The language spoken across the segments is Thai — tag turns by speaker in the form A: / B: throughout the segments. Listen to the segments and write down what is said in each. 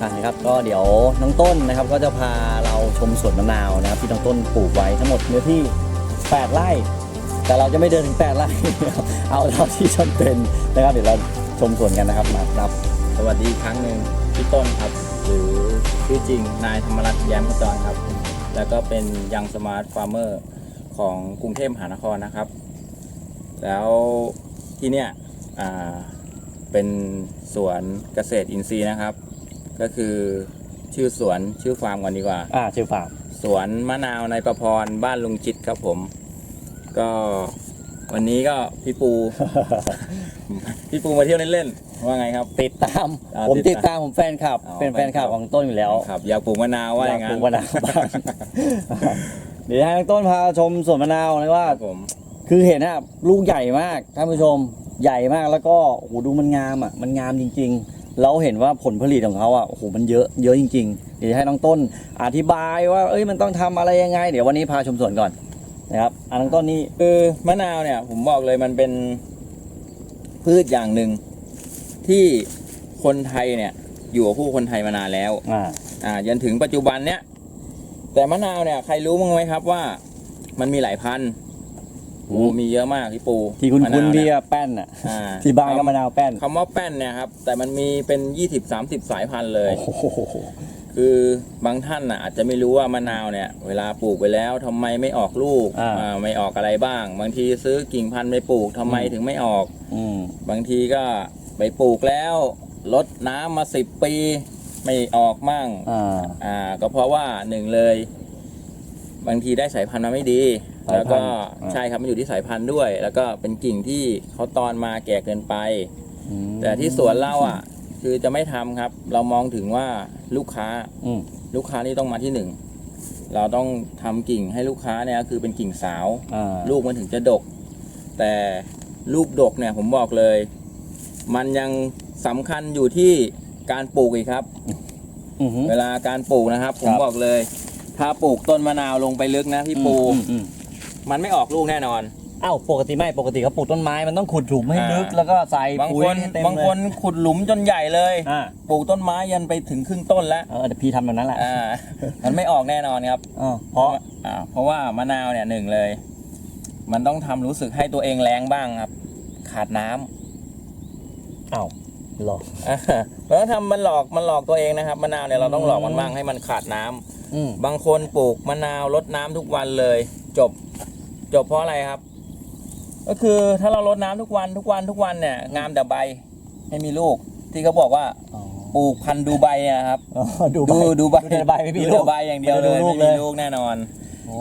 A: อะนะครับก็เดี๋ยวน้องต้นนะครับก็จะพาเราชมสวนมะนาวนะครับที่น้องต้นปลูกไว้ทั้งหมดเนื้อที่ 8 ไร่ แต่เราจะไม่เดินถึง 8 ไร่ เอาเท่าที่จำเป็นนะครับเดี๋ยวเราชมสวนกันนะครับมาครับ
B: สวัสดีอีกครั้งหนึ่งพี่ต้นครับ หรือชื่อจริงนายธรรมรัตน์แย้มขจรครับ แล้วก็เป็นยังสมาร์ทฟาร์มเมอร์ของกรุงเทพมหานครนะครับ แล้วที่เนี่ยอ่าเป็นสวนเกษตรอินทรีย์นะครับ ก็คือชื่อสวนชื่อฟาร์มก่อนดีกว่า
A: อ่าชื่อฟาร์ม
B: สวนมะนาวในประพรบ้านลุงจิตครับผม ก็วันนี้ก็พี่ปู พี่ปูมาเที่ยวเล่นๆว่าไงครับ
A: ติดตาม
B: อ่า
A: ผม
B: ติ
A: ติ
B: ด
A: ด
B: ตา
A: ตามมผมแฟนคลับ
B: อ๋อ
A: เป็นแฟนคลับ
B: แฟนคลับ
A: ของต้นอยู่แล้ว
B: ครับอยากปลูกมะนาวว่าอย่าง
A: ป
B: นั้น
A: ลูกมะนาวบ้าง เดี๋ยวให้น้องต้นพาชมสวนมะนาวนะว่า
B: ครับผม
A: คือเห็นอะลูกใหญ่มากท่านผู้ชมใหญ่มากแล้วก็โอ้โหดูมันงามอะมันงามจริงๆ เราเห็นว่าผลผลิตของเขาอะโอ้โหมันเยอะเยอะจริงๆเดี๋ยวให้น้องต้น อธิบายว่าเอ้ยมันต้องทำอะไรยังไง เดี๋ยววันนี้พาชมสวนก่อนนะครับอะน้องต้นนี่
B: คือมะนาวเนี่ย ผมบอกเลยมันเป็นพืชอย่างหนึ่งที่คนไทยเนี่ย อยู่กับผู้คนไทยมานานแล้ว
A: อ่า
B: อ่าจนถึงปัจจุบันเนี่ยแต่มะนาวเนี่ยใครรู้มั้างไหมครับว่า มันมีหลายพันธุ์ โอ้มีเยอะมากพี่ปู
A: ที่คุณ
B: มะ
A: คุณ
B: นาว
A: เดี
B: เนี่ย
A: ยแป้นอะ
B: อ่า
A: ที่บ้านก็มะนาวแป้น
B: คำว่าแป้นเนี่ยครับ แต่มันมีเป็น20-30สายพันธุ์เลย
A: โอ้โห
B: คือบางท่านน่ะอาจจะไม่รู้ว่ามะนาวเนี่ย เวลาปลูกไปแล้วทำไมไม่ออกลูก
A: อ่า
B: อ่าไม่ออกอะไรบ้าง บางทีซื้อกิ่งพันธุ์ไปปลูกทำไม
A: อืม
B: ถึงไม่ออก
A: อืม
B: บางทีก็ไปปลูกแล้วลดน้ำมาสิบปี ไม่ออกมั่ง
A: อ่า
B: อ่าก็เพราะว่าหนึ่งเลย บางทีได้สายพันธุ์มาไม่ดี
A: สายพันธุ์
B: แล้วก็
A: อ่า
B: ใช่ครับมันอยู่ที่สายพันธุ์ด้วย แล้วก็เป็นกิ่งที่เขาตอนมาแก่เกินไป
A: อืม
B: แต่ที่สวนเราอะ คือจะไม่ทำครับ เรามองถึงว่าลูกค้า
A: อืม
B: ลูกค้านี่ต้องมาที่หนึ่งเราต้องทำกิ่งให้ลูกค้าเนี่ยคือเป็นกิ่งสาว
A: อ่า
B: ลูกมันถึงจะดก แต่ลูกดกเนี่ยผมบอกเลย มันยังสำคัญอยู่ที่การปลูกอีกครับ
A: อือหือ
B: เวลาการปลูกนะครับ ผม
A: ครับ
B: บอกเลย ถ้าปลูกต้นมะนาวลงไปลึกนะพี่ปู
A: อืมอืม
B: มั นไม่ออกลูกแน่นอน
A: อ้าวปกติไม่ปกติเขาปลูกต้นไม้มันต้องขุดหลุมให้ลึก
B: อ่า
A: แล้วก็ใส่
B: บาง
A: ปุ๋
B: ค
A: ย
B: น
A: ให้เต็ม
B: บางคน
A: เลย
B: ขุดหลุมจนใหญ่เลย
A: อ่า
B: ปลูกต้นไม้ยันไปถึงครึ่งต้นแล้ว
A: เออเดี๋ยวพี่ทำแบบนั้นแหละ
B: อ่า มันไม่ออกแน่นอนครับ
A: อ๋อเพราะ
B: อ่าเพราะว่ามะนาวเนี่ยหนึ่งเลย มันต้องทำรู้สึกให้ตัวเองแรงบ้างครับ ขาดน้ำ
A: อ้าวหรอ
B: อ่าแล้วทำมันหลอกมันหลอกตัวเองนะครับมะนาวเนี่ยเราต้องหลอกมันบ้างให้มันขาดน้ำ
A: อืม
B: บางคนปลูกมะนาวรดน้ำทุกวันเลย จบ จบเพราะอะไรครับ ก็คือถ้าเรารดน้ำทุกวันทุกวันทุกวันเนี่ยงามแต่ใบให้มีลูก ที่เขาบอกว่า
A: อ๋อ
B: ปลูกพันธุ์ดูใบอะครับ
A: อ๋อดู
B: ดูดูใบ
A: ดูแต่ใบไม่มี
B: ดู
A: ลู
B: แต่
A: ก
B: ใบอย่างเดียวเลย
A: ไม่ได้ดูลูก
B: ไม่
A: เล
B: มี
A: ย
B: ลูกแน่นอน
A: โอ้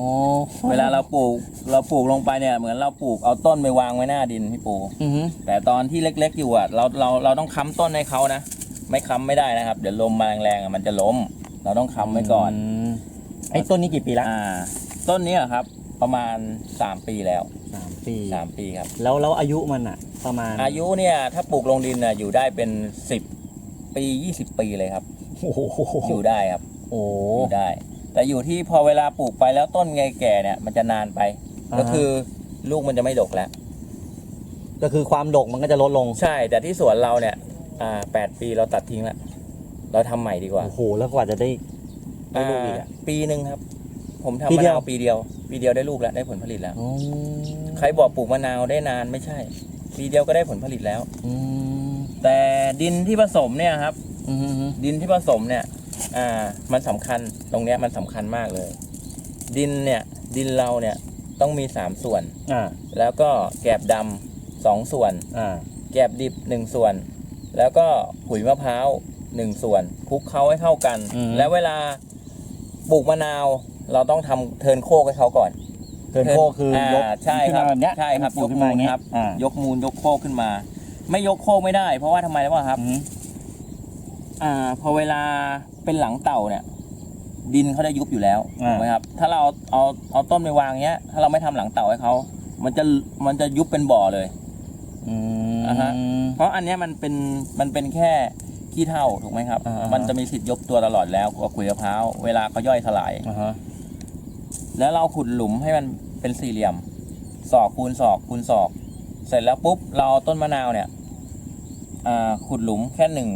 B: เวลาเราปลูกเราปลูกลงไปเนี่ยเหมือนเราปลูกเอาต้นไปวางไว้หน้าดินพี่ปู
A: อือหือ
B: แต่ตอนที่เล็ก ๆ อยู่อะเราเราเราต้องค้ำต้นให้เขานะไม่ค้ำไม่ได้นะครับ เดี๋ยวลมมาแรงๆอะมันจะล้ม เราต้องค้ำไว้ก่อน
A: มไอ้ต้นนี้กี่ปีละ
B: อ่าต้นนี้อะครับ ประมาณ 3 ปีแล้ว
A: สามปี
B: 3 ปีครับ
A: แล้วแล้วอายุมันอะประมาณ
B: อายุเนี่ยถ้าปลูกลงดินน่ะอยู่ได้เป็น 10 ปี 20 ปีเลยครับ
A: โอ้โห
B: อยู่ได้ครับ
A: โอ้
B: อยู่ได้ แต่อยู่ที่พอเวลาปลูกไปแล้วต้นไงแก่เนี่ยมันจะนานไปก็คือลูกมันจะไม่ดกแล้ว
A: ก็คือความดกมันก็จะลดลง
B: ใช่ แต่ที่สวนเราเนี่ยอ่าแปดปีเราตัดทิ้งแล้วเราทำใหม่ดีกว่า
A: โอ้โหแล้วกว่าจะได้ได้ลูกอีกอะ
B: อ่าปีหนึ่งครับ ผมทำ
A: ปี
B: มะ
A: เดีย
B: นาว วปีเดียว ปีเดียวได้ลูกแล้วได้ผลผลิตแล้ว
A: อืม
B: ใครบอกปลูกมะนาวได้นานไม่ใช่ ปีเดียวก็ได้ผลผลิตแล้ว
A: อืม
B: แต่ดินที่ผสมเนี่ยครับ
A: อืมอืม
B: ดินที่ผสมเนี่ย อ่า มันสำคัญ ตรงเนี้ยมันสำคัญมากเลย ดินเนี่ย ดินเราเนี่ยต้องมีสามส่วน
A: อ่า
B: แล้วก็แกบดำสองส่วน
A: อ่า
B: แกบดิบหนึ่งส่วน แล้วก็ปุ๋ยมะพร้าวหนึ่งส่วนคลุกเคล้าให้เข้ากัน
A: อืม
B: แล้วเวลาปลูกมะนาว เราต้องทำเทิร์นโคกให้เขาก่อน
A: เทิร์นโคคือ
B: อ่าย
A: ก
B: ใช่ครับ
A: ขึ้นมาแบบเนี้ย
B: ใช่ครับ
A: ปลูกขึ้นมาอย่างเงี้ย
B: ครับ
A: อ่าย
B: กมูลยกโคกขึ้นมา ไม่ยกโคกไม่ได้ เพราะว่าทำไมรู้ป่ะครับ
A: อืม
B: อ่า พอเวลาเป็นหลังเต่าเนี่ย ดินเขาจะยุบอยู่แล้ว
A: อ่า
B: ถูกไหมครับ ถ้าเราเอาเอาต้นไปวางเงี้ย ถ้าเราไม่ทำหลังเต่าให้เขา มันจะมันจะยุบเป็นบ่อเลย
A: อืม
B: อ่าฮะ เพราะอันเนี้ยมันเป็นมันเป็นแค่ขี้เท่าถูกไหมครับ
A: อ่าฮะ
B: มันจะมีสิทธิ์ยกตัวตลอดแล้วกว่าขุยมะพร้าวเวลาเขาย่อยสลาย
A: อ่าฮะ
B: แล้วเราขุดหลุมให้มันเป็นสี่เหลี่ยม ศอกคูณศอกคูณศอก เสร็จแล้วปุ๊บเราเอาต้นมะนาวเนี่ยอ่าขุดหลุมแค่หนึ่ง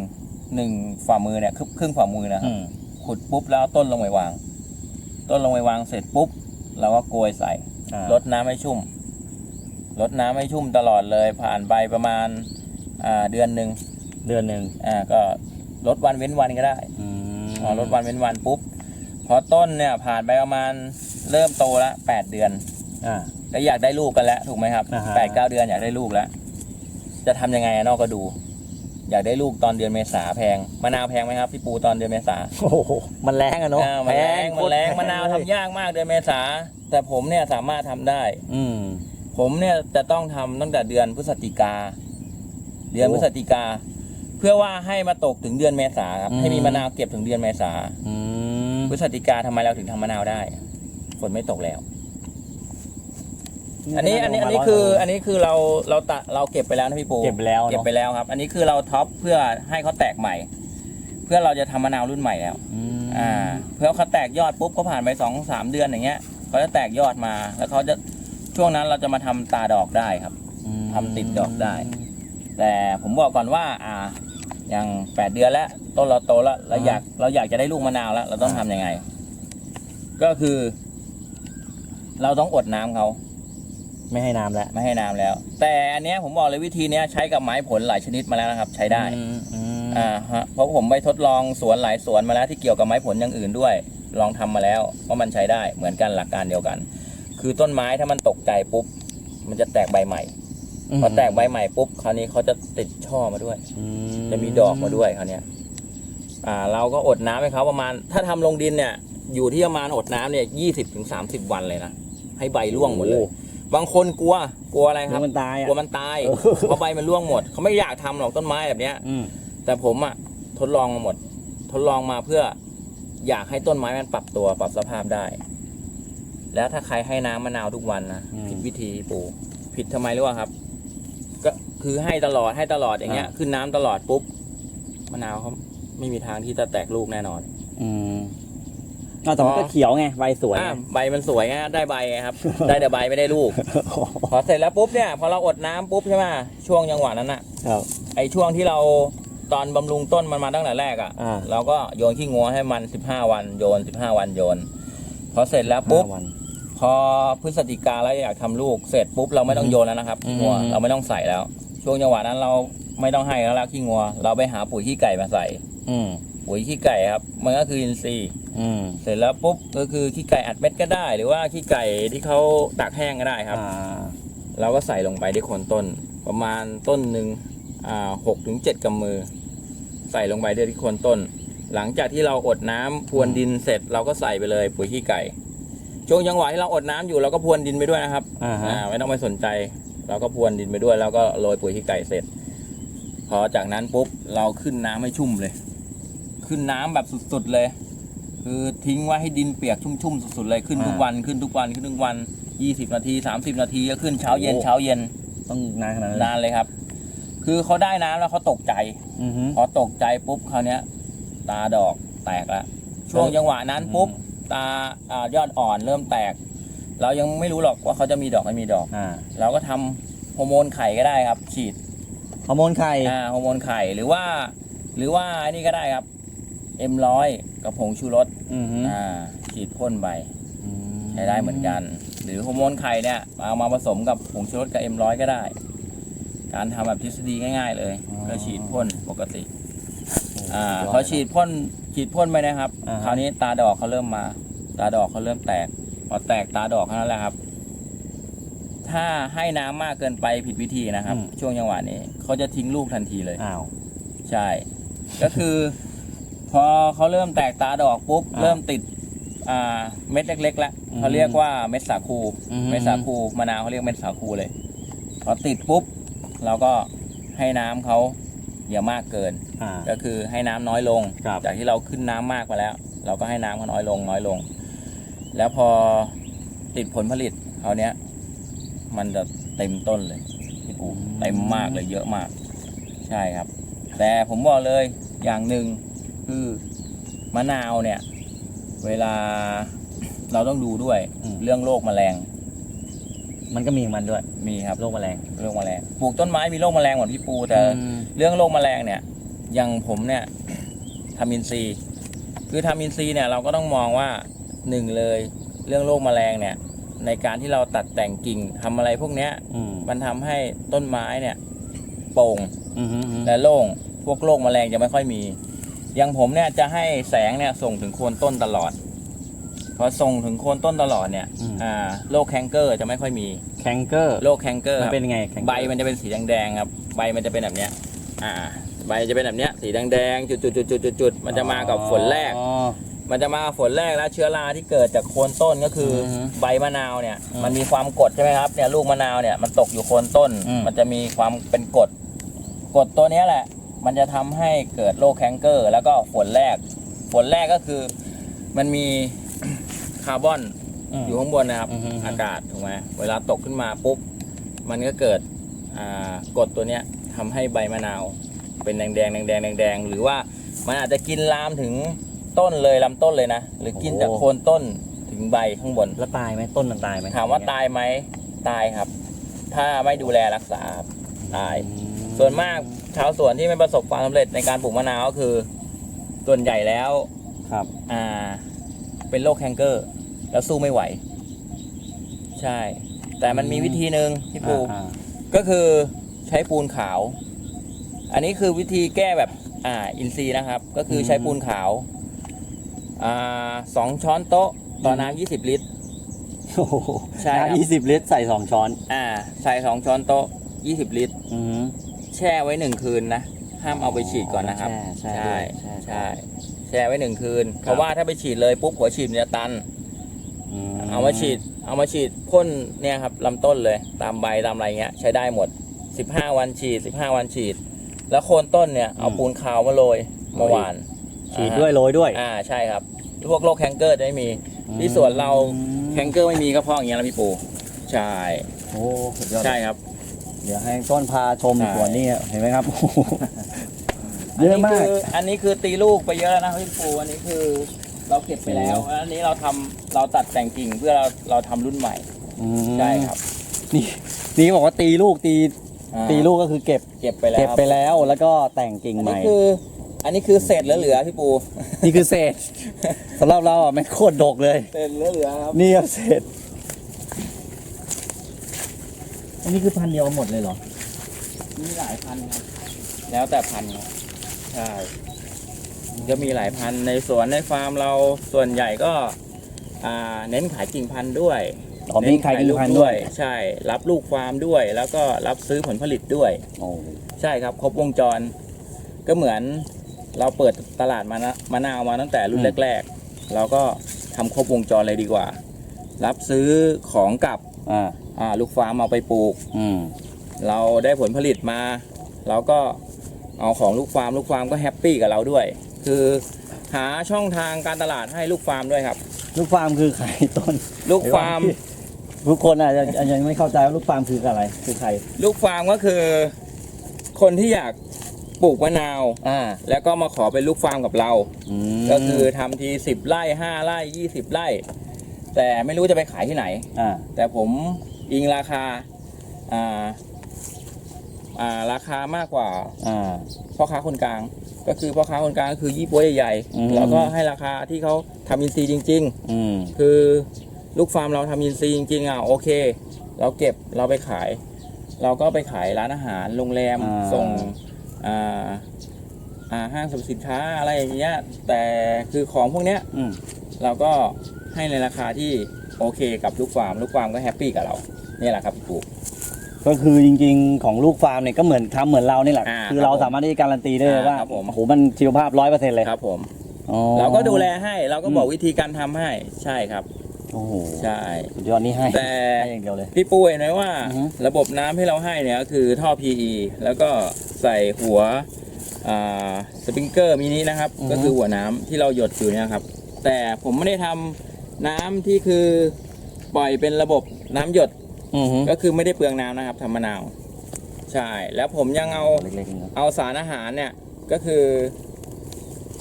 B: หนึ่งฝ่ามือเนี่ยครึ่งครึ่งฝ่ามือนะครับ
A: อืม
B: ขุดปุ๊บแล้วเอาต้นลงไปวาง ต้นลงไปวางเสร็จปุ๊บเราก็โกยใส่
A: อ่า
B: ลดน้ำให้ชุ่มลดน้ำให้ชุ่มตลอดเลย ผ่านไปประมาณอ่าเดือนหนึ่ง
A: เดือนหนึ่ง
B: อ่าก็ลดวันเว้นวันก็ได้
A: อืม
B: พอลดวันเว้นวันปุ๊บพอต้นเนี่ยผ่านไปประมาณ เริ่มโตแล้วแปดเดือน
A: อ่า
B: ก็อยากได้ลูกกันแล้วถูกไหมครับ
A: อ่าฮะ
B: แปดเก้าเดือนอยากได้ลูกแล้ว จะทำยังไงอะนอกก็ดู อยากได้ลูกตอนเดือนเมษาแพงมะนาวแพงไหมครับพี่ปูตอนเดือนเมษา
A: โอ้โหมันแรงอะเนาะ
B: อ่ามันแรงมันแรง
A: โคต
B: มะนาวทำยากมากเดือนเมษาแต่ผมเนี่ยสามารถทำได้
A: อืม
B: ผมเนี่ยจะต้องทำตั้งแต่เดือนพฤศจิกา เดือน
A: โอ้
B: พฤศจิกา เพื่อว่าให้มาตกถึงเดือนเมษาครับ
A: อืม
B: ให้มีมะนาวเก็บถึงเดือนเมษา
A: อืม
B: พฤศจิกาทำไมเราถึงทำมะนาวได้ ฝนไม่ตกแล้ว อันนี้อันนี้อันนี้คืออันนี้คือเราเราตะเราเก็บไปแล้วนะพี่ปู
A: เก็บไปแล้ว
B: เก็บ
A: เนาะ
B: ไปแล้วครับ อันนี้คือเราท็อปเพื่อให้เขาแตกใหม่ เพื่อเราจะทำมะนาวรุ่นใหม่แล้ว
A: อืม
B: อ่า เพื่อเขาแตกยอดปุ๊บเขาผ่านไปสองสามเดือนอย่างเงี้ยเขาจะแตกยอดมา แล้วเขาจะช่วงนั้นเราจะมาทำตาดอกได้ครับ
A: อืม
B: ทำติดดอกได้ แต่ผมบอกก่อนว่า อ่าอย่างแปดเดือนแล้วต้นเราโตแล้วเราอยากเราอยากจะได้ลูกมะนาวแล้ว เราต้องทำยังไง ก็คือ เราต้องอดน้ำเขา
A: ไม่ให้น้ำแล้ว
B: ไม่ให้น้ำแล้ว แต่อันเนี้ยผมบอกเลยวิธีเนี้ยใช้กับไม้ผลหลายชนิดมาแล้วนะครับ ใช้ได้
A: อืมอืม
B: อ่าฮะเพราะผมไปทดลองสวนหลายสวนมาแล้วที่เกี่ยวกับไม้ผลอย่างอื่นด้วย ลองทำมาแล้วว่ามันใช้ได้เหมือนกันหลักการเดียวกัน คือต้นไม้ถ้ามันตกใจปุ๊บ มันจะแตกใบใหม่พอแตกใบใหม่ปุ๊บคราวนี้เขาจะติดช่อมาด้วย
A: อื
B: จะมีดอกมาด้วยคราวเนี้ยอ่า เราก็อดน้ำให้เขาประมาณ ถ้าทำลงดินเนี่ย อยู่ที่ประมาณอดน้ำเนี่ยยี่สิบถึงสามสิบวันเลยนะ ให้ใบร่วงหมดเลย บางคนกลัวกลัวอะไรค
A: แล้
B: รับ
A: วมันตาย
B: ก
A: อะ
B: ลัวมันตาย
A: เออ
B: เพราะใบมันร่วงหมดเขาไม่อยากทำหรอกต้นไม้แบบเนี้ย
A: อืม
B: แต่ผมอะทดลองมาหมด ทดลองมาเพื่ออยากให้ต้นไม้มันปรับตัวปรับสภาพได้ แล้วถ้าใครให้น้ำมะนาวทุกวันนะผิดวิธีปลูกผิดทำไมรู้ป่ะครับ ก็คือให้ตลอดให้ตลอดอย่างเงี้ยขึ้นน้ำตลอดปุ๊บมะนาวเขาไม่มีทางที่จะแตกลูกแน่นอน
A: อืมเอาแต่มันก็เขียวไงใบสวย
B: อะ
A: ไง
B: ใบมันสวยไงได้ใบไงครับ ได้แต่ใบไม่ได้ลูก พอเสร็จแล้วปุ๊บเนี่ยพอเราอดน้ำปุ๊บใช่ไหมช่วงจังหวะนั้นอะ
A: ครับ
B: ไอช่วงที่เราตอนบำรุงต้นมันมาตั้งแต่แรกอะ
A: อ่า
B: เราก็โยนขี้งัวให้มัน 15 วันโยน 15 วันโยน พอเสร็จแล้วปุ๊บ
A: ห้าวัน
B: พอพฤศจิกาแล้วอยากทำลูกเสร็จปุ๊บเราไม่ต้องโยนแล้วนะครับขี้งัว
A: อืม
B: เราไม่ต้องใส่แล้ว ช่วงจังหวะนั้นเราไม่ต้องให้แล้วละขี้งัว เราไปหาปุ๋ยขี้ไก่มาใส่
A: อืม
B: ปุ๋ยขี้ไก่ครับ มันก็คืออินทรีย์
A: อืม
B: เสร็จแล้วปุ๊บก็คือขี้ไก่อัดเม็ดก็ได้ หรือว่าขี้ไก่ที่เขาตากแห้งก็ได้ครับ
A: อ่า
B: เราก็ใส่ลงไปที่โคนต้น ประมาณต้นหนึ่งอ่าหกถึงเจ็ดกำมือ ใส่ลงไปด้วยที่โคนต้น หลังจากที่เราอดน้ำพรวนดินเสร็จเราก็ใส่ไปเลยปุ๋ยขี้ไก่ช่วงจังหวะที่เราอดน้ำอยู่เราก็พรวนดินไปด้วยนะครับ
A: อ่าฮะ
B: อ่าไม่ต้องไปสนใจ เราก็พรวนดินไปด้วย แล้วก็โรยปุ๋ยขี้ไก่เสร็จ พอจากนั้นปุ๊บเราขึ้นน้ำให้ชุ่มเลย ขึ้นน้ำแบบสุดๆเลย คือทิ้งไว้ให้ดินเปียกชุ่มๆสุดๆเลยขึ้นทุกวันขึ้นทุกวันขึ้นทุกวันยี่สิบนาทีสามสิบนาทีก็ขึ้นเช้าเย็นเช้าเย็น
A: ต้องนานขนาดนั้น
B: นานเลยครับ คือเขาได้น้ำแล้วเขาตกใจ
A: อือฮึ
B: พอตกใจปุ๊บคราวเนี้ย ตาดอกแตกแล้วช่วงจังหวะนั้นปุ๊บตาอ่ายอดอ่อนเริ่มแตก เรายังไม่รู้หรอกว่าเขาจะมีดอกไม่มีดอก
A: อ่า
B: เราก็ทำฮอร์โมนไข่ก็ได้ครับ ฉีด
A: ฮอร์โมนไข่
B: อ่าฮอร์โมนไข่หรือว่า หรือว่าไอ้นี่ก็ได้ครับ เอ็มร้อยกับผงชูรส
A: อือฮึ
B: อ่าฉีดพ่นไป
A: อืม
B: ใช้ได้เหมือนกัน หรือฮอร์โมนไข่เนี่ยเอามาผสมกับผงชูรสกับเอ็มร้อยก็ได้ การทำแบบทฤษฎีง่าย ๆ เลย ก็ฉีดพ่นปกติอ่าพอฉีดพ่นฉีดพ่นไปนะครับ
A: อ่าฮะ
B: คราวนี้ตาดอกเขาเริ่มมา ตาดอกเขาเริ่มแตกพอแตกตาดอกเท่านั้นแหละครับ ถ้าให้น้ำมากเกินไปผิดวิธีนะครับ ช่วงจังหวะนี้เขาจะทิ้งลูกทันทีเลย
A: อ้าว
B: ใช่ ก็คือ พอเขาเริ่มแตกตาดอกปุ๊บ
A: อ่า
B: เริ่มติดอ่าเม็ดเล็กๆแล้ว
A: อืม
B: เขาเรียกว่าเม็ดสาคู
A: อืม
B: เม็ดสาคูมะนาวเขาเรียกเม็ดสาคูเลยพอติดปุ๊บเราก็ให้น้ำเขาอย่ามากเกิน
A: อ่า
B: ก็คือให้น้ำน้อยลง
A: ครับ
B: จากที่เราขึ้นน้ำมากมาแล้ว เราก็ให้น้ำเขาน้อยลงน้อยลง แล้วพอติดผลผลิตเขาวเนี้ย มันจะเต็มต้นเลยพี่ปูเต็มมากเลยเยอะมาก ใช่ครับ แต่ผมบอกเลยอย่างหนึ่ง คือมะนาวเนี่ย เวลาเราต้องดูด้วย
A: อืม
B: เรื่องโรคแมลง
A: มันก็มีของมันด้วย
B: มีครับ
A: โรคแมลง
B: โรคแมลงปลูกต้นไม้มีโรคแมลงหมดพี่ปูแต่
A: อืม
B: เรื่องโรคแมลงเนี่ย อย่างผมเนี่ย ทำอินทรีย์คือทำอินทรีย์เนี่ยเราก็ต้องมองว่าหนึ่งเลย เรื่องโรคแมลงเนี่ย ในการที่เราตัดแต่งกิ่งทำอะไรพวกเนี้ย
A: อืม
B: มันทำให้ต้นไม้เนี่ยโปร่ง
A: อืมอืม
B: และโล่งพวกโรคแมลงจะไม่ค่อยมี อย่างผมเนี่ยจะให้แสงเนี่ยส่งถึงโคนต้นตลอดพอส่งถึงโคนต้นตลอดเนี่ยอ่าโรคแคนเกอร์จะไม่ค่อยมี
A: แคนเกอร์
B: โรคแคนเกอร์
A: มัน
B: ครับ
A: เป็นยังไงแคนเกอร์
B: ใบมันจะเป็นสีแดงๆครับใบมันจะเป็นแบบเนี้ยอ่าใบจะเป็นแบบเนี้ยสีแดงๆจุดๆๆๆๆมันจะมากับฝนแรก
A: อ๋อ
B: มันจะมาฝนแรกแล้วเชื้อราที่เกิดจากโคนต้นก็คืออ
A: อฮึ
B: ใบมะนาวเนี่ย
A: อืม
B: มันมีความกรดใช่ไหมครับเนี่ยลูกมะนาวเนี่ยมันตกอยู่โคนต้น
A: อืม
B: มันจะมีความเป็นกรดกรดตัวเนี้ยแหละ มันจะทำให้เกิดโรคแคนเกอร์ แล้วก็ฝนแรก ฝนแรกก็คือมันมีคาร์บอน
A: ม
B: อยู่ข้างบนนะครับ
A: อือฮึ
B: อากาศถูกไหมเวลาตกขึ้นมาปุ๊บ มันก็เกิดอ่ากรดตัวเนี้ยทำให้ใบมะนาว เป็นแดงแดงแดงแดงแดงๆหรือว่ามันอาจจะกินลามถึงต้นเลยลำต้นเลยนะ หรือกินจากโคนต้นถึงใบข้างบน
A: แล้วตายไหมต้นมันตายไหม
B: ถามว่าตายไหมตายครับ ถ้าไม่ดูแลรักษาครับตาย
A: อืม
B: ส่วนมาก ชาวสวนที่ไม่ประสบความสำเร็จในการปลูกมะนาวก็คือ ส่วนใหญ่แล้ว
A: ครับ
B: อ่า เป็นโรคแคนเกอร์ แล้วสู้ไม่ไหว ใช่ แต่มันมีวิธีหนึ่งที่ปลูก
A: อ่า
B: ก็คือใช้ปูนขาว อันนี้คือวิธีแก้แบบอ่าอินทรีย์นะครับ ก็คือใช้ปูนขาว อ่าสองช้อนโต๊ะต่อน้ำยี่สิบลิตร
A: โอ้โห
B: ใช่ครับ
A: น้ำยี่สิบลิตรใส่สองช้อน
B: อ่า ใส่สองช้อนโต๊ะยี่สิบลิตร
A: อืม
B: แช่ไว้หนึ่งคืนนะ ห้ามเอาไปฉีดก่อนนะครับ
A: แช่แช่ด้วยแช่
B: ใช่ แช่ไว้หนึ่งคืน เพราะว่าถ้าไปฉีดเลยปุ๊บหัวฉีดมันจะตัน เอามาฉีด เอามาฉีดพ่นเนี่ยครับลำต้นเลย ตามใบตามอะไรเงี้ยใช้ได้หมด 15 วันฉีด 15 วันฉีด แล้วโคนต้นเนี่ยเอาปูนขาวมาโรยมาหวาน
A: ฉีดด้วยโรยด้วย
B: อ่าใช่ครับพวกโรคแคนเกอร์จะไม่มี ที่สวนเราแคนเกอร์ไม่มีก็เพราะอย่างเงี้ยแล้วพี่ปูใช่
A: โอ้สุดยอด
B: ใช่ครับ
A: เดี๋ยวให้ต้นพาชม
B: ใช่
A: สวนนี่เห็นไหมครับโอ้โหเยอะมาก
B: นนี้คืออันนี้คือตีลูกไปเยอะแล้วนะพี่ปูอันนี้คือเราเก็บไปแล้ว
A: โอ้
B: อันนี้เราทำเราตัดแต่งกิ่งเพื่อเราเราทำรุ่นใหม่
A: อืม
B: ใช่ครับ
A: นี่นี่บอกว่าตีลูกตี
B: อ่า
A: ตีลูกก็คือเก็บ
B: เก็บไปแล้ว
A: เก็บไปแล้วแล้วก็แต่งกิ่ง
B: อัน
A: ให
B: นี้
A: ม่
B: คือ อันนี้คือเศษเหลือๆพี่ปู
A: นี่คือเศษสำหรับเราอะไม่โคตรดกเลย
B: เศษเหลือๆครับ
A: นี่ครับเศษอั นนี้คือพันธุ์เดียวกันหมดเลยเหรอ
B: มีหลายพันครับ แล้วแต่พันธุ์ครับใช่ก็มีหลายพันธุ์ในสวนในฟาร์มเราส่วนใหญ่ก็อ่าเน้นขายกิ่งพันธุ์ด้วย
A: อ๋อมีใครกินพันธุ์ด้วย
B: ใช่ รับลูกฟาร์มด้วย แล้วก็รับซื้อผลผลิตด้วย
A: โอ้
B: ใช่ครับ ครบวงจร ก็เหมือนเราเปิดตลาดมานะมะนาวมาตั้งแต่รุ่นแรก ๆ เราก็ทำครบวงจรเลยดีกว่า รับซื้อของกับ
A: อ่า
B: อ่าลูกฟาร์มเอาไปปลูก
A: อืม
B: เราได้ผลผลิตมา เราก็เอาของลูกฟาร์มลูกฟาร์มก็แฮปปี้กับเราด้วย คือหาช่องทางการตลาดให้ลูกฟาร์มด้วยครับ
A: ลูกฟาร์มคือใครต้น
B: ลูกฟาร์ม
A: ทุกคนอาจจะอาจจะยังไม่เข้าใจว่าลูกฟาร์มคืออะไรคือใคร
B: ลูกฟาร์มก็คือ คนที่อยากปลูกมะนาว
A: อ่า
B: แล้วก็มาขอเป็นลูกฟาร์มกับเรา
A: ม
B: ก็คือทำทีสิบไร่ห้าไร่ยี่สิบไร่ แต่ไม่รู้จะไปขายที่ไหน
A: อ่า
B: แต่ผมอิงราคา อ่า อ่า ราคามากกว่า
A: อ่า
B: พ่อค้าคนกลาง ก็คือพ่อค้าคนกลางก็คือยี่ปัวใหญ่
A: อืม
B: ๆแล้วก็ให้ราคาที่เขาทำอินทรีย์จริง
A: อืม
B: ๆ คือลูกฟาร์มเราทำอินทรีย์จริงๆอะโอเค เราเก็บเราไปขาย เราก็ไปขายร้านอาหารโรงแรม
A: อ่า
B: ส่งอ่าอ่าห้างสรรพสินค้าอะไรอย่างเงี้ยแต่คือของพวกเนี้ย
A: อืม
B: เราก็ ให้ในราคาที่โอเคกับลูกฟาร์มลูกฟาร์มก็แฮปปี้กับเรานี่แหละครับพี่ปู
A: ก็คือจริงๆของลูกฟาร์มเนี่ยก็เหมือนทำเหมือนเรานี่แหละ
B: อ่า
A: คือ
B: ครับ
A: เรา
B: ผม
A: สามารถที่จะการันตีได้เลย
B: อ่า
A: ว่า
B: ครับผม
A: โอ้โหมันชีวภาพร้อยเปอร์เซ็นต์เลย
B: ครับผม
A: อ๋อ
B: เราก็ดูแลให้เราก็บอก
A: อืม
B: วิธีการทำให้ใช่ครับ
A: โอ้โห
B: ใช่
A: สุดยอดนี่ให้
B: แต่
A: ให้อย่างเดียวเลย
B: พี่ปูเห็นไหมว่า
A: อือฮึ
B: ระบบน้ำที่เราให้เนี่ยก็คือท่อ PE แล้วก็ใส่หัวอ่าสปริงเกอร์มินินะครับ ก็คือหัวน้ำที่เราหยดอยู่เนี่ยครับ แต่ผมไม่ได้ทำ น้ำที่คือปล่อยเป็นระบบน้ำหยด
A: อือฮึ
B: ก็คือไม่ได้เปลืองน้ำนะครับทำมะนาว ใช่ แล้วผมยังเอา
A: เล็กๆนะครับ
B: เอาสารอาหารเนี่ยก็คือ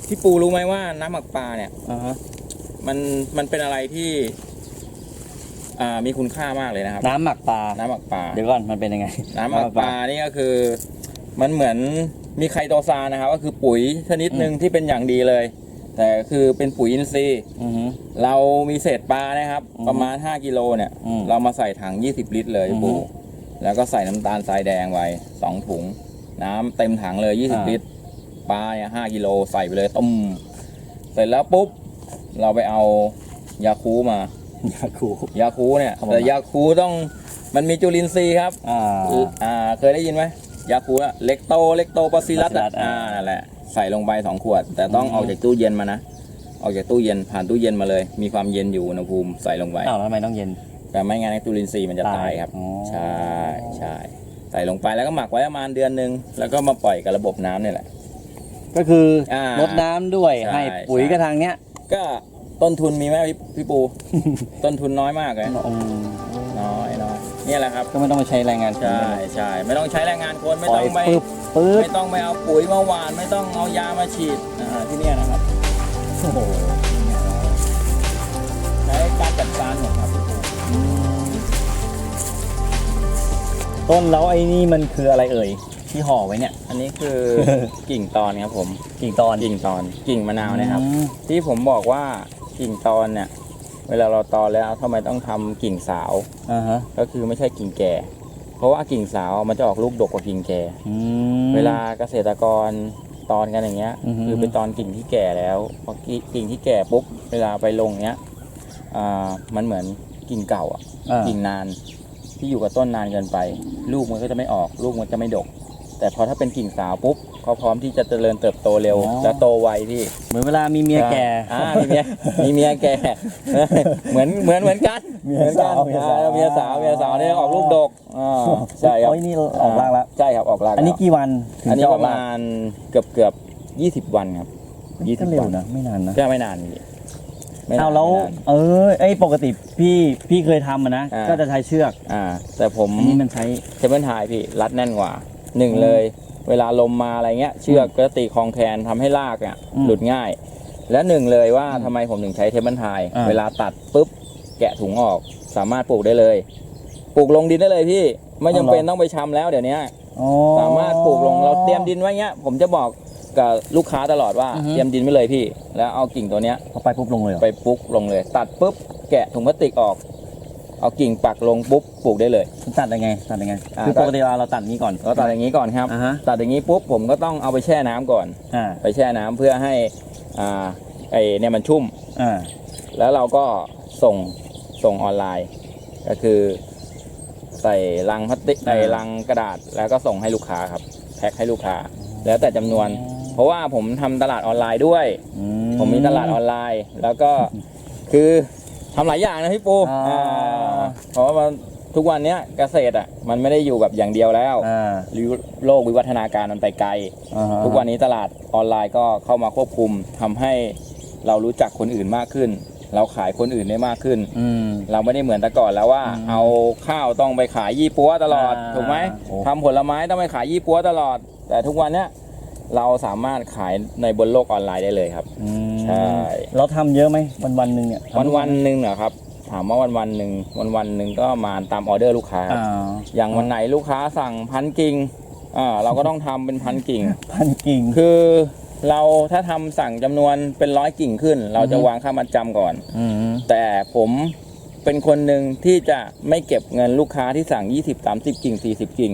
B: พี่ปูรู้ไหมว่าน้ำหมักปลาเนี่ย
A: อ่าฮะ
B: มันมันเป็นอะไรที่อ่ามีคุณค่ามากเลยนะครับ
A: น้ำหมักปลา
B: น้ำหมักปลา
A: เดี๋ยวก่อนมันเป็นยังไง
B: น้ำหมักปลานี่ก็คือมันเหมือนมีไคโตซานนะครับ ก็คือปุ๋ยชนิดหนึ่งที่เป็นอย่างดีเลย แต่คือเป็นปุ๋ยอินทรีย์
A: อือฮึ
B: เรามีเศษปลานะครับ
A: อืม
B: ประมาณ 5กิโลเนี่ย
A: อืม
B: เรามาใส่ถัง 20 ลิตรเลย
A: อืม
B: ปูแล้วก็ใส่น้ำตาลทรายแดงไว้ 2 ถุง น้ำเต็มถังเลย
A: อ่า
B: 20 ลิตรปลาเนี่ย5กิโลใส่ไปเลยต้มเสร็จแล้วปุ๊บ เราไปเอายาคูมา
A: ยาคู
B: ยาคูเนี่ย
A: ครับผม
B: แต่ยาคูต้องมันมีจุลินทรีย์ครับ
A: อ่า
B: อ่าเคยได้ยินไหมยาคูอะเล็กโตเล็กโตปาซิลัส
A: ปาซิลั
B: อะ
A: สอ่า
B: อ่านั่นแหละ ใส่ลงไปสองขวด แต่ต้อง
A: อืม
B: ออกจากตู้เย็นมานะออกจากตู้เย็นผ่านตู้เย็นมาเลย มีความเย็นอยู่อุณหภูมิใส่ลงไป
A: อ้าวแล้วทำไมต้องเย็น
B: แต่ไม่งั้นจุลินทรีย์มันจะ
A: ตาย
B: ตายครับ
A: อ๋อ
B: ใช่ใช่ใส่ลงไปแล้วก็หมักไว้ประมาณเดือนหนึ่งแล้วก็มาปล่อยกับระบบน้ำเนี่ยแหละ
A: ก็คือ
B: อ่า
A: ลดน้ำด้วย
B: ใช่
A: ให้ปุ๋ย
B: ใช่
A: กระทางเนี้ย
B: ก็ต้นทุนมีไหมพี่พี่ปู ต้นทุนน้อยมากเลย
A: อืม
B: น้อยน้อยเนี่ยแหละครับ
A: ก็ไม่ต้องไปใช้แรงงานคน
B: ใช่ใช่ไม่ต้องใช้แรงงานคนไม่
A: ปล่
B: ต้
A: อ
B: อยงไป
A: ปึ๊บ ปึ๊บ
B: ไม่ต้องไปเอาปุ๋ยมาหว่านไม่ต้องเอายามาฉีดอ่าที่เนี่ยนะครับ
A: โอ้โห
B: ใช้การจัดการหมดครับพี่ปู
A: อืมต้นแล้วไอ้นี่มันคืออะไรเอ่ยที่ห่อไว้เนี่ย
B: อันนี้คือกิ่งตอนครับผม
A: กิ่งตอน
B: กิ่งตอนกิ่งมะนาวนะครับ
A: อืม
B: ที่ผมบอกว่ากิ่งตอนเนี่ย เวลาเราตอนแล้วทำไมต้องทำกิ่งสาว
A: อ่าฮะ
B: ก็คือไม่ใช่กิ่งแก่ เพราะว่ากิ่งสาวมันจะออกลูกดกกว่ากิ่งแก่
A: อืม
B: เวลาเกษตรกรตอนกันอย่างเงี้ย
A: อือฮึ
B: คือเป็นตอนกิ่งที่แก่แล้วพอกิ่งที่แก่ปุ๊บเวลาไปลงเนี้ยอ่ามันเหมือนกิ่งเก่าอะ
A: อ่า
B: กิ่งนานที่อยู่กับต้นนานเกินไป ลูกมันก็จะไม่ออก ลูกมันจะไม่ดก แต่พอถ้าเป็นกิ่งสาวปุ๊บเขาพร้อมที่จะเจริญเติบโตเร็ว
A: อ๋อ
B: และโตไวพี่
A: เหมือนเวลามีเมียแก่
B: อ่ามีเมียมีเมียแก่ เหมือนเหมือนเหมือนกัน
A: เมีย
B: เหมือนกัน
A: สาวเมียสาว
B: อ่าเมียสาวเมียสาวเนี่ยออกลูกดกอ่าใช่ครับ
A: โอ้ยนี่ออกรากแล้ว
B: ใช่ครับออกราก
A: อันนี้
B: แล้ว
A: กี่วันถึง
B: อันนี้
A: จะอ
B: ป
A: อก
B: ระ
A: ราก
B: มาณเกือบเกือบยี่สิบวันครับยี่สิ
A: ก็
B: บ
A: เร็ว
B: วัน
A: นะไม่นานนะ
B: ก็ไม่นานพี่ไม่นาน
A: เอาแล้ว
B: ไม่นาน
A: เออไอ้ปกติพี่พี่เคยทำอะนะ
B: อ่า
A: ก็จะใช้เชือก
B: อ่า แต่ผม
A: อันนี้มันใช้
B: เทเบิลไทยพี่รัดแน่นกว่า หนึ่งเลย เวลาลมมาอะไรเงี้ยเชือกก็ตีคลองแคลนทำให้ลากอะ
A: อืม
B: หลุดง่าย และหนึ่งเลยว่า
A: อืม
B: ทำไมผมถึงใช้เทเบิลไทย
A: อ่า
B: เวลาตัดปุ๊บแกะถุงออกสามารถปลูกได้เลยปลูกลงดินได้เลยพี่ไม่จำเป็นต้องไปชำแล้วเดี๋ยวนี้
A: อ๋อ
B: สามารถปลูกลงเราเตรียมดินไว้เงี้ย ผมจะบอกกับลูกค้าตลอดว่า
A: อือฮึ
B: เตรียมดินไว้เลยพี่ แล้วเอากิ่งตัวเนี้ย
A: พอไปปุ๊บลงเลยเหรอ
B: ไปปุ๊บลงเลย ตัดปุ๊บแกะถุงพลาสติกออก เอากิ่งปักลงปุ๊บปลูกได้เลย
A: ตัดยังไงตัดยังไง
B: อ่า
A: คือปกติเราเราตัดนี้ก่อน
B: เราตัดอย่างนี้ก่อนครับ
A: อ่าฮะ
B: ตัดอย่างนี้ปุ๊บผมก็ต้องเอาไปแช่น้ำก่อน
A: อ่า
B: ไปแช่น้ำเพื่อให้อ่าไอเนี่ยมันชุ่ม
A: อ่า
B: แล้วเราก็ส่งส่งออนไลน์ ก็คือใส่ลังพลาสติกใส่ลังกระดาษแล้วก็ส่งให้ลูกค้าครับแพ็คให้ลูกค้า แล้วแต่จำนวน เพราะว่าผมทำตลาดออนไลน์ด้วย
A: อื
B: ผมมีตลาดออนไลน์ แล้วก็คือ ทำหลายอย่างนะพี่ปู
A: อ่า
B: อ่าเพราะว่ามันทุกวันเนี้ยเกษตรอะมันไม่ได้อยู่แบบอย่างเดียวแล้ว
A: อ่า
B: โลกวิวัฒนาการมันไปไกล
A: อ่าฮะ
B: ทุกวันนี้ตลาดออนไลน์ก็เข้ามาควบคุมทำให้เรารู้จักคนอื่นมากขึ้น เราขายคนอื่นได้มากขึ้น
A: อืม
B: เราไม่ได้เหมือนแต่ก่อนแล้วว่า
A: อืม
B: เอาข้าวต้องไปขายยี่ปัวตลอด
A: อ่า
B: ถูกไหม
A: โอ้
B: ทำผลไม้ต้องไปขายยี่ปัวตลอด แต่ทุกวันเนี้ยเราสามารถขายในบนโลกออนไลน์ได้เลยครับ
A: อืม
B: ใช่
A: เราทำเยอะไหมวันวันๆหนึ่งเนี่ยทำ
B: วันวันๆหนึ่งเหรอครับ ถามว่าวันวันๆหนึ่งวันวันๆหนึ่งก็มาตามออเดอร์ลูกค้า
A: อ่า
B: อย่างวันไหนลูกค้าสั่งพันกิ่งอ่าเราก็ต้องทำเป็นพันกิ่ง
A: พันกิ่ง
B: คือเราถ้าทำสั่งจำนวนเป็นร้อยกิ่งขึ้น เราจะ
A: อือฮึ
B: วางค่ามัดจำก่อน
A: อืม
B: แต่ผมเป็นคนหนึ่งที่จะไม่เก็บเงินลูกค้าที่สั่ง 20 30 กิ่ง 40 กิ่ง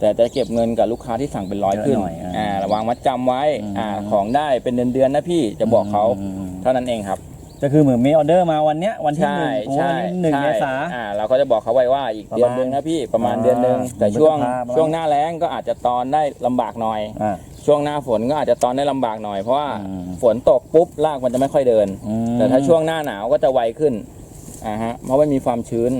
B: แต่จะเก็บเงินกับลูกค้าที่สั่งเป็นร้อยขึ้น
A: เยอะหน่อยอ่า
B: อ่าวางมัดจำไว้
A: อืม
B: อ่าของได้เป็นเดือนเดือนๆนะพี่จะบอกเขา
A: อืม
B: เท่านั้นเองครับ
A: ก็คือเหมือนมีออเดอร์มาวันเนี้ยวันที่
B: ใช่
A: หนึ่งโอ้
B: ใช่
A: วันที่หนึ่ง
B: ใช่
A: เมษา
B: อ่าเราก็จะบอกเขาไว้ว่าอีก
A: ประมาณ
B: เดือนหนึ่งนะพี่ประมาณ
A: อ่า
B: เดือนหนึ่งแต่
A: พฤษภา
B: ช่วง
A: ประมาณ
B: ช่วงหน้าแล้งก็อาจจะตอนได้ลำบากหน่อย
A: อ่า
B: ช่วงหน้าฝนก็อาจจะตอนได้ลำบากหน่อยเพราะว่า
A: อืม
B: ฝนตกปุ๊บรากมันจะไม่ค่อยเดิน
A: อืม
B: แต่ถ้าช่วงหน้าหนาวก็จะไวขึ้นอ่าฮะเพราะไม่มีความชื้น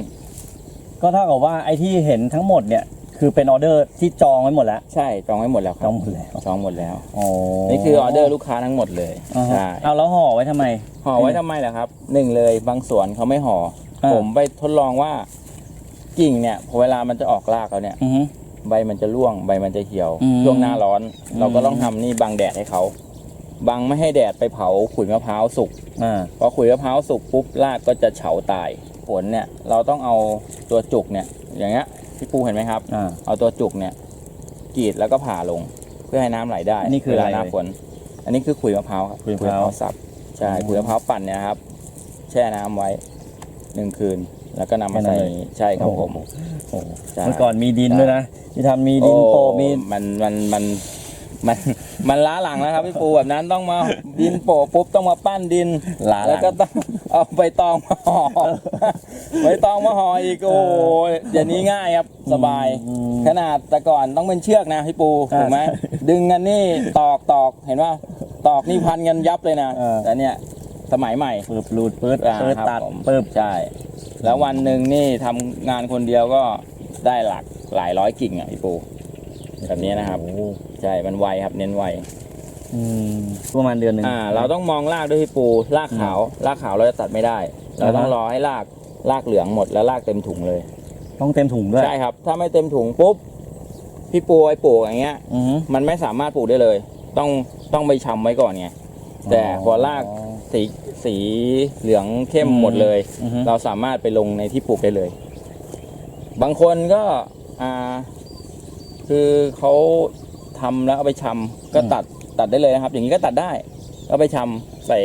A: ก็เท่ากับว่าไอ้ที่เห็นทั้งหมดเนี่ย คือเป็นออเดอร์ที่จองไว้หมดแล้ว
B: ใช่จองไว้หมดแล้วค
A: จ
B: รั
A: อบงหมดแล้ว
B: จองหมดแล้ว
A: อ๋อ
B: นี่คือออเดอร์ลูกค้าทั้งหมดเลย
A: อ่าฮะ
B: ใช่
A: เอาแล้วห่อไว้ทำไม
B: ห่อไว้ทำไมล่ะครับหนึ่งเลยบางสวนเขาไม่ห่อ
A: อ่า
B: ผมไปทดลองว่ากิ่งเนี่ยพอเวลามันจะออกรากแล้วเนี่ย
A: อือฮึ
B: ใบมันจะร่วงใบมันจะเหี่ยว
A: อืม
B: ช่วงหน้าร้อน
A: อืม
B: เราก็ต้องทำนี่บังแดดให้เขาบังไม่ให้แดดไปเผาขุยมะพร้าวสุก
A: อ่า
B: พอขุยมะพร้าวสุกปุ๊บรากก็จะเฉาตายผลเนี่ย เราต้องเอาตัวจุกเนี่ย อย่างเงี้ย พี่ปูเห็นไหมครับ
A: อ่า
B: เอาตัวจุกเนี่ยกรีดแล้วก็ผ่าลง เพื่อพื่อให้น้ำไหลได้
A: นี่คือ
B: เวลา
A: อะไร
B: หน้าฝนอันนี้คือขุยมะพร้าวครับ
A: ขุยมะพร้าว
B: สับใช่
A: อ๋อ
B: ขุยมะพร้าวปั่นเนี่ยครับ แช่น้ำไว้หนึ่งคืน แล้วก็นำมา
A: แค่นั้
B: ใส่
A: นเลย
B: ใช่ครับผม
A: โอ้โห
B: ใช่
A: เมื่อก่อนมีดินด้วยนะที่ทำมีดิน
B: โอ้
A: โปะมี
B: มันมันมัน มันมันล้าหลังแล้วครับพี่ปูแบบนั้นต้องมาดินโปะปุ๊บต้องมาปั้นดิน
A: ล้าหลัง
B: แล้วก็ต้องเอาใบตองมาห่อใบตองมาห่ออีกโอ้ยเดี๋ยวนี้ง่ายครับสบาย
A: อืม
B: ขนาดแต่ก่อนต้องเป็นเชือกนะพี่ปู
A: อ่า
B: ถูกไหมดึงกันนี่ตอกตอกเห็นว่าตอกนี่พันกันยับเลยนะ
A: เออ
B: แต่เนี่ยสมัยใหม่
A: ปืบรูดปืด
B: อ่า
A: ปืด
B: ครับ
A: ตัด
B: ผม
A: ปืบ
B: ใช่แล้ววันหนึ่งนี่ทำงานคนเดียวก็ได้หลักหลายร้อยกิ่งอะพี่ปูแบบนี้นะครับ
A: โอ้โห
B: ใช่ มันไวครับ เน้นไว
A: อืมประมาณเดือนหนึ่ง
B: อ่า เราต้องมองรากด้วยพี่ปู รากขาว รากขาวเราจะตัดไม่ได้ เราต้อง
A: อ่าฮะ
B: รอให้ราก รากเหลืองหมดแล้วรากเต็มถุงเลย
A: ต้องเต็มถุงด้วย
B: ใช่ครับ ถ้าไม่เต็มถุงปุ๊บ พี่ปูไอ้ปลูกอย่างเงี้ย
A: อือฮึ
B: มันไม่สามารถปลูกได้เลย ต้อง ต้องไปชำไว้ก่อนไง แต่พอราก สี สีเหลืองเข้ม
A: อืม
B: หมดเลย
A: อือฮึ
B: เราสามารถไปลงในที่ปลูกได้เลย บางคนก็อ่าคือเขา ทำแล้วเอาไปชำก็ตัดตัดได้เลยนะครับ อย่างนี้ก็ตัดได้ก็ไปชำใส่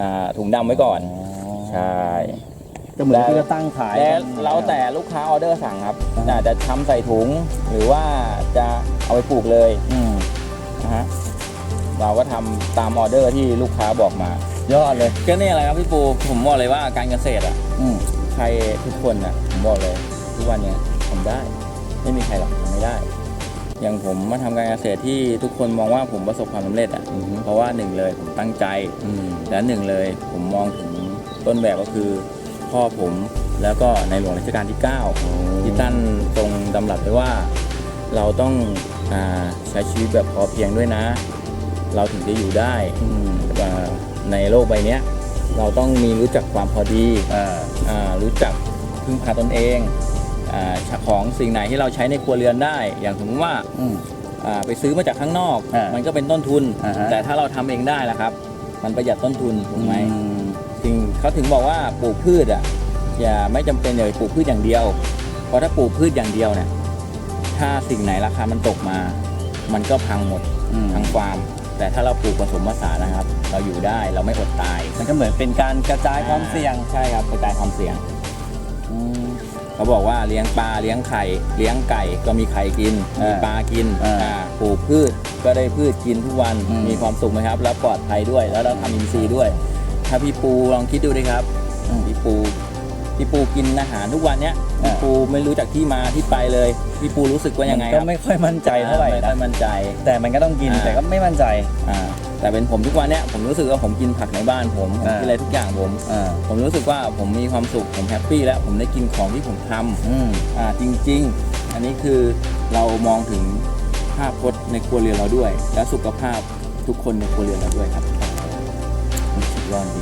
B: อ่าถุงดำไว้ก่อนใช่
A: ก็เหมือนที่เราตั้งขาย
B: แต่
A: กัน
B: เราแต่ลูกค้าออเดอร์สั่งครับ
A: อ่า
B: อาจจะทำใส่ถุงหรือว่าจะเอาไปปลูกเลย
A: อืม
B: นะฮะเราก็ทำตามออเดอร์ที่ลูกค้าบอกมา
A: ยอดเลย
B: ก็นี่แหละครับพี่ปูผมบอกเลยว่าการเกษตรอะ
A: อืม
B: ใครทุกคนนะผมบอกเลย ทุกวันเนี้ยทำได้ ไม่มีใครหรอกทำไม่ได้ อย่างผมมาทำการเกษตรที่ทุกคนมองว่าผมประสบความสำเร็จอะ
A: อืม
B: เพราะว่าหนึ่งเลยผมตั้งใจ
A: อืม
B: และหนึ่งเลยผมมองถึงต้นแบบก็คือ พ่อผมแล้วก็ในหลวงรัชกาลที่ 9 ที่ท่านทรงดำรัสไว้ว่าเราต้องอาใช้ชีวิตแบบพอเพียงด้วยนะ เราถึงจะอยู่ได้
A: อืม
B: อ่าในโลกใบเนี้ยเราต้องมีรู้จักความพอดี
A: อ่า
B: อ่ารู้จักพึ่งพาตนเอง อาของสิ่งไหนที่เราใช้ในครัวเรือนได้ อย่างสมมติว่า
A: อืม
B: อ่าไปซื้อมาจากข้างนอก
A: อ่ามั
B: มันก็เป็นต้นทุน
A: อ่าฮะ
B: แต่ถ้าเราทำเองได้ล่ะครับ มันประหยัดต้นทุนถูกไหม
A: อืม
B: จริงเขาถึงบอกว่าปลูกพืชอะอย่าไม่จำเป็นอย่าไปปลูกพืชอย่างเดียว เพราะถ้าปลูกพืชอย่างเดียวเนี่ยถ้าสิ่งไหนราคามันตกมา มันก็พังหมด
A: อืม
B: ทั้งฟาร์มแต่ถ้าเราปลูกผสมผสานนะครับ เราอยู่ได้เราไม่อดตาย
A: มันก็เหมือนเป็นการกระจายความเสี่ยง
B: ใช่ครับกระจายความเสี่ยง
A: อืม
B: เขาบอกว่าเลี้ยงปลาเลี้ยงไข่ เลี้ยงไก่ก็มีไข่กิน
A: อ่ามี
B: มีปลากิน
A: อ่า
B: อ่าปลูกพืชก็ได้พืชกินทุกวัน
A: อืม
B: มีความสุขไหมครับ แล้วปลอดภัยด้วย แล้วเราทำอินทรีย์ด้วย ถ้าพี่ปูลองคิดดูดิครับ
A: อืม
B: พี่ปูพี่ปูกินอาหารทุกวันเนี้ย
A: อ่า
B: พี่ปูไม่รู้จักที่มาที่ไปเลยพี่ปูรู้สึกว่ายังไงค
A: ก็
B: รับ
A: ไม่ค่อยมั่นใจเท่าไหร่
B: ไม่ค่อ
A: นะ
B: ยมั่นใจ
A: แต่มันก็ต้องกิน
B: อ่า
A: แต่ก็ไม่มั่นใจ
B: อ่า แต่เป็นผมทุกวันเนี้ยผมรู้สึกว่าผมกินผักในบ้านผมผม
A: อ่า
B: กินอะไรทุกอย่างผม
A: อ่า
B: ผมรู้สึกว่าผมมีความสุขผมแฮปปี้แล้วผมได้กินของที่ผมทำ
A: อืม
B: อ่าจริง ๆ อันนี้คือเรามองถึงภาพพจน์ในครัวเรือนเราด้วย และสุขภาพทุกคนในครัวเรือนเราด้วยครับ
A: สุดยอดจริง